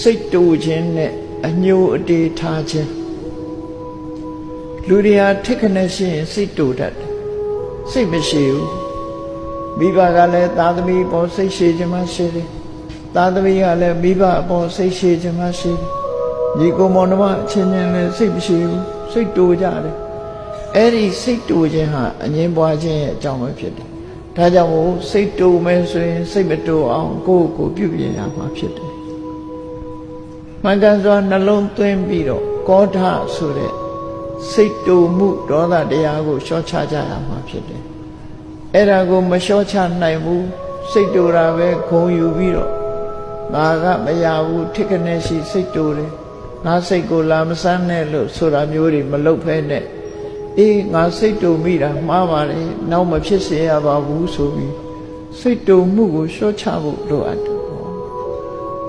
စိတ်တူခြင်းနဲ့အညိုအတေးထားခြင်းလူတွေဟာထိတ်ခနဲ့ရှိရင်စိတ်တူတတ်တယ်စိတ်မရှိဘူးမိဘကလည်းသာသမီပေါ်စိတ်ရှိခြင်းမရှိတယ်သာသမီကလည်းမိဘအပေါ်စိတ်ရှိခြင်းမရှိတယ်ညီကိုမောင်နှမအချင်းချင်းလည်းစိတ်မရှိဘူးစိတ်တူကြတယ်အဲ့ဒီစိတ်တူခြင်းဟာအငြင်းပွားခြင်းရဲ့အကြောင်းပဲဖြစ်တယ်ဒါကြောင့်မို့စိတ်တူမယ်ဆိုရင်စိတ်မတူအောင်ကိုယ့်ကိုယ်ပြုပြင်ရမှာဖြစ်တယ် မှန်ကန်စွာနှလုံးသွင်းပြီးတော့ကောဓဆိုတဲ့စိတ်တူမှုဒေါသတရားကိုလျှော့ချကြရမှာဖြစ်တယ်အဲ့ဒါကိုမလျှော့ချနိုင်ဘူးစိတ်တူတာပဲဂုံယူပြီးတော့ငါကမရဘူးထိကနေရှိစိတ်တူတယ်ငါစိတ်ကိုလာမစမ်းနဲ့လို့ဆိုတာမျိုးတွေမလုပ်ဖဲနဲ့အေးငါစိတ်တူမိတာမှားပါတယ်နောက်မဖြစ်စေရပါဘူးဆိုပြီးစိတ်တူမှုကိုလျှော့ချဖို့လိုအပ်တယ်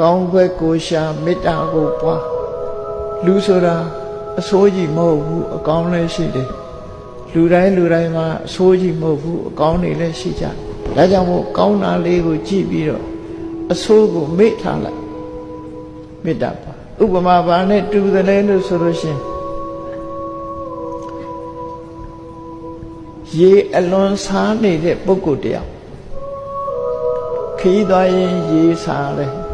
ကောင်းခွက်ကိုရှာမေတ္တာကိုပွားလူဆိုတာအဆိုးကြီးမဟုတ်ဘူးအကောင်းလည်းရှိတယ်လူတိုင်းလူတိုင်းမှာအဆိုးကြီးမဟုတ်ဘူးအကောင်းတွေလည်းရှိကြတယ်ဒါကြောင့်မို့ကောင်းတာလေးကိုကြည့်ပြီးတော့အဆိုးကိုမေ့ထားလိုက်မေတ္တာပါဥပမာဘာနဲ့တူတယ်လဲလို့ဆိုလို့ရှိရင်ရေအလွန်စားနေတဲ့ပုဂ္ဂိုလ်တယောက်ခီးသွားရင်ရေစားတယ်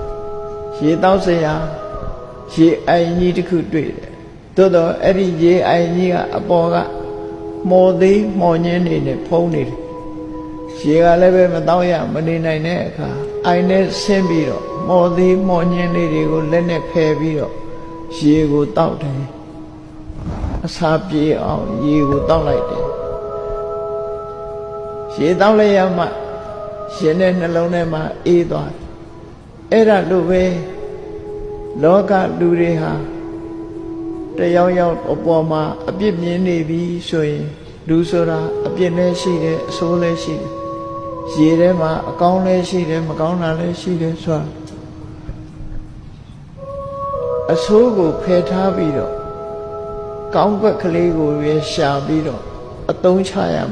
ရေတောက်စရာရေအိုင်ကြီးတစ်ခုတွေ့တယ်သို့တော့အဲ့ဒီရေအိုင်ကြီးကအပေါ်ကမော်သေးမော်ညင်းနေနဲ့ဖုံးနေတယ်ရေကလည်းပဲမတောက်ရမနေနိုင်တဲ့အခါအိုင်နဲ့ဆင်းပြီးတော့မော်သေးမော်ညင်းလေးတွေကိုလက်နဲ့ဖယ်ပြီးတော့ရေကိုတောက်တယ်အစာပြေအောင်ရေကိုတောက်လိုက်တယ်ရေတောက်လိုက်ရမှရှင်တဲ့နှလုံးထဲမှာအေးသွားတယ် အဲ့ဒါလို့ပဲလောကလူတွေဟာတယောက်ယောက်အပေါ်မှာအပြစ်မြင်နေပြီဆိုရင်လူဆိုတာအပြစ်လည်းရှိတယ်အဆိုးလည်းရှိတယ်ရေထဲမှာအကောင်းလည်းရှိတယ်မကောင်းတာလည်းရှိတယ်ဆိုတာအဆိုးကိုဖယ်ထားပြီးတော့ကောင်းဘက်ကလေးကိုပဲရှာပြီးတော့အသုံးချရမယ်